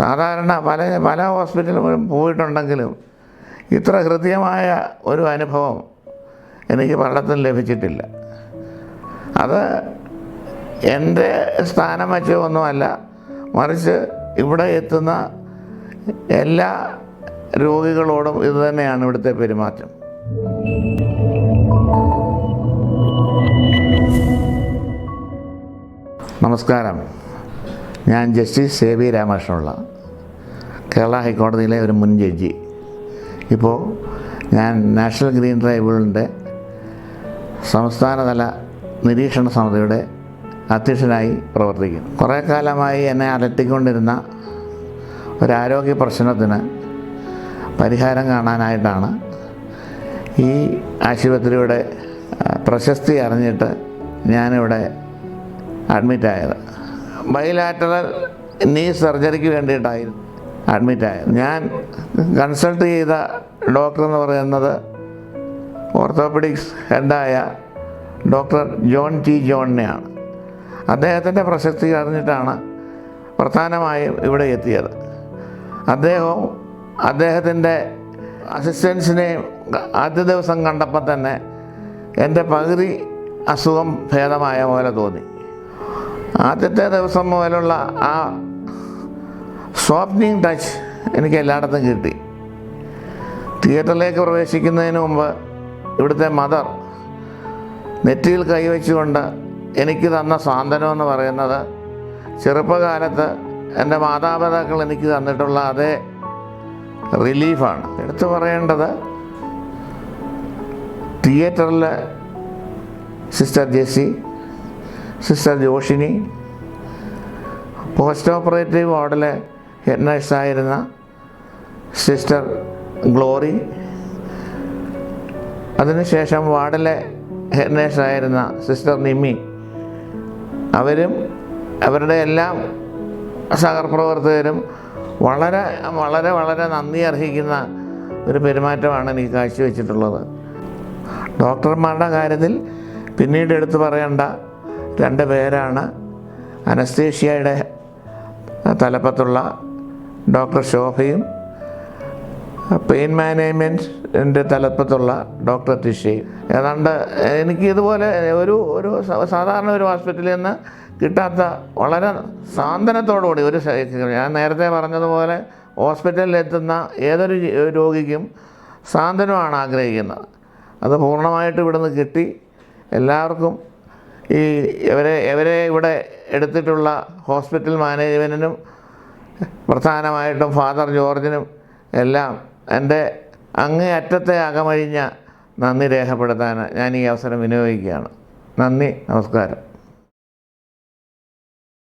സാധാരണ പല പല ഹോസ്പിറ്റലിലും പോയിട്ടുണ്ടെങ്കിലും ഇത്ര ഹൃദ്യമായ ഒരു അനുഭവം എനിക്ക് പലയിടത്തും ലഭിച്ചിട്ടില്ല. അത് എന്റെ സ്ഥാനം വെച്ച് ഒന്നുമല്ല മറിച്ച് ഇവിടെ എത്തുന്ന എല്ലാ രോഗികളോടും ഇത് തന്നെയാണ് ഇവിടുത്തെ പെരുമാറ്റം. നമസ്കാരം. ഞാൻ justice A V Ramakrishna Pillai Kerala ഹൈക്കോടതിയിലെ ഒരു മുൻ ജഡ്ജി. ഇപ്പോൾ ഞാൻ നാഷണൽ ഗ്രീൻ ട്രൈബ്യൂണലിന്റെ സംസ്ഥാനതല നിരീക്ഷണ സമിതിയുടെ അധ്യക്ഷനായി പ്രവർത്തിക്കുന്നു. കുറേ കാലമായി എന്നെ അലട്ടിക്കൊണ്ടിരുന്ന ഒരാരോഗ്യ പ്രശ്നത്തിന് പരിഹാരം കാണാനായിട്ടാണ് ഈ ആശുപത്രിയുടെ പ്രശസ്തി അറിഞ്ഞിട്ട് ഞാനിവിടെ അഡ്മിറ്റായത്. ബൈലാറ്ററൽ നീ സർജറിക്ക് വേണ്ടിയിട്ടായിരുന്നു അഡ്മിറ്റായത് ഞാൻ കൺസൾട്ട് ചെയ്ത ഡോക്ടർ എന്ന് പറയുന്നത് ഓർത്തോപെഡിക്സ് ഹെഡായ ഡോക്ടർ ജോൺ ടി ജോണിനെയാണ്. അദ്ദേഹത്തിന്റെ പ്രശസ്തി അറിഞ്ഞിട്ടാണ് പ്രധാനമായും ഇവിടെ എത്തിയത്. അദ്ദേഹവും അദ്ദേഹത്തിന്റെ അസിസ്റ്റൻസിനെയും ആദ്യ ദിവസം കണ്ടപ്പോൾ തന്നെ എന്റെ പകുതി അസുഖം ഭേദമായ പോലെ തോന്നി. ആദ്യത്തെ ദിവസം മുതലുള്ള ആ സോഫ്റ്റനിങ് ടച്ച് എനിക്ക് എല്ലായിടത്തും കിട്ടി. തിയേറ്ററിലേക്ക് പ്രവേശിക്കുന്നതിന് മുമ്പ് ഇവിടുത്തെ മദർ നെറ്റിയിൽ കൈവച്ചുകൊണ്ട് എനിക്ക് തന്ന സാന്ത്വനം എന്ന് പറയുന്നത് ചെറുപ്പകാലത്ത് എന്റെ മാതാപിതാക്കൾ എനിക്ക് തന്നിട്ടുള്ള അതേ റിലീഫാണ് എടുത്തു പറയേണ്ടത് തിയേറ്ററിൽ sister Jessy sister Joshini post operative വാർഡിലെ ഹെഡ് നഴ്സായിരുന്ന സിസ്റ്റർ ഗ്ലോറി അതിനുശേഷം വാർഡിലെ ഹെഡ് നഴ്സായിരുന്ന സിസ്റ്റർ നിമ്മി അവരും അവരുടെ എല്ലാം സഹപ്രവർത്തകരും വളരെ വളരെ വളരെ നന്ദി അർഹിക്കുന്ന ഒരു പെരുമാറ്റമാണ് എനിക്ക് കാഴ്ചവെച്ചിട്ടുള്ളത്. ഡോക്ടർമാരുടെ കാര്യത്തിൽ പിന്നീട് എടുത്തു പറയേണ്ട രണ്ട് പേരാണ് അനസ്തേഷ്യയുടെ തലപ്പത്തുള്ള ഡോക്ടർ ശോഭയും പെയിൻ മാനേജ്മെന്റിന്റെ തലപ്പത്തുള്ള ഡോക്ടർ തിഷയും. ഏതാണ്ട് എനിക്ക് ഇതുപോലെ ഒരു ഒരു സാധാരണ ഒരു ഹോസ്പിറ്റലിൽ നിന്ന് കിട്ടാത്ത വളരെ സാന്ത്വനത്തോടുകൂടി ഒരു ഞാൻ നേരത്തെ പറഞ്ഞതുപോലെ ഹോസ്പിറ്റലിൽ എത്തുന്ന ഏതൊരു രോഗിക്കും സാന്ത്വനമാണ് ആഗ്രഹിക്കുന്നത്. അത് പൂർണമായിട്ട് ഇവിടുന്ന് കിട്ടി. എല്ലാവർക്കും ഈ ഇവരെ ഇവരെ ഇവിടെ എടുത്തിട്ടുള്ള ഹോസ്പിറ്റൽ മാനേജ്മെന്റിനും പ്രധാനമായിട്ടും ഫാദർ ജോർജിനും എല്ലാം എന്റെ അങ്ങേയറ്റത്തെ അകമഴിഞ്ഞ നന്ദി രേഖപ്പെടുത്താൻ ഞാൻ ഈ അവസരം വിനിയോഗിക്കുകയാണ്. നന്ദി നമസ്കാരം.